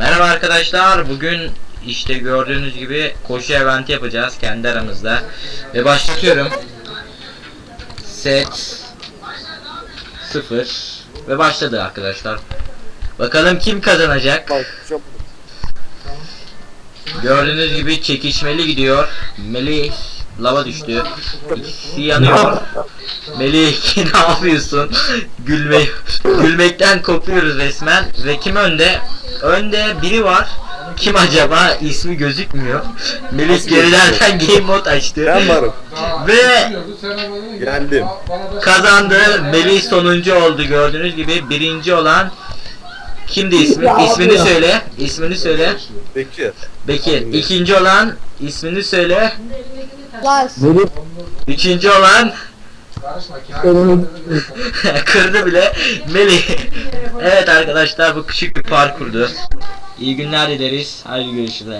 Merhaba arkadaşlar. Bugün işte gördüğünüz gibi koşu eventi yapacağız kendi aramızda. Ve başlatıyorum. Set 0 ve başladı arkadaşlar. Bakalım kim kazanacak? Gördüğünüz gibi çekişmeli gidiyor. Melih lava düştü. İkisi yanıyor. Melih ne yapıyorsun? Gülme gülmekten kopuyoruz resmen. Ve kim önde? Önde biri var. Kim acaba? İsmi gözükmüyor. Melih Nasıl gerilerden game mode açtı. ben varım. Ve Yendim. kazandı. Melih sonuncu oldu gördüğünüz gibi. Birinci olan kimdi ismi? İsmini söyle. İsmini söyle. Bekir. Bekir. İkinci olan ismini söyle. Lars. Üçüncü olan kırdı bile. Melih. evet arkadaşlar bu küçük bir parkurdu. İyi günler dileriz. Hadi görüşürüz.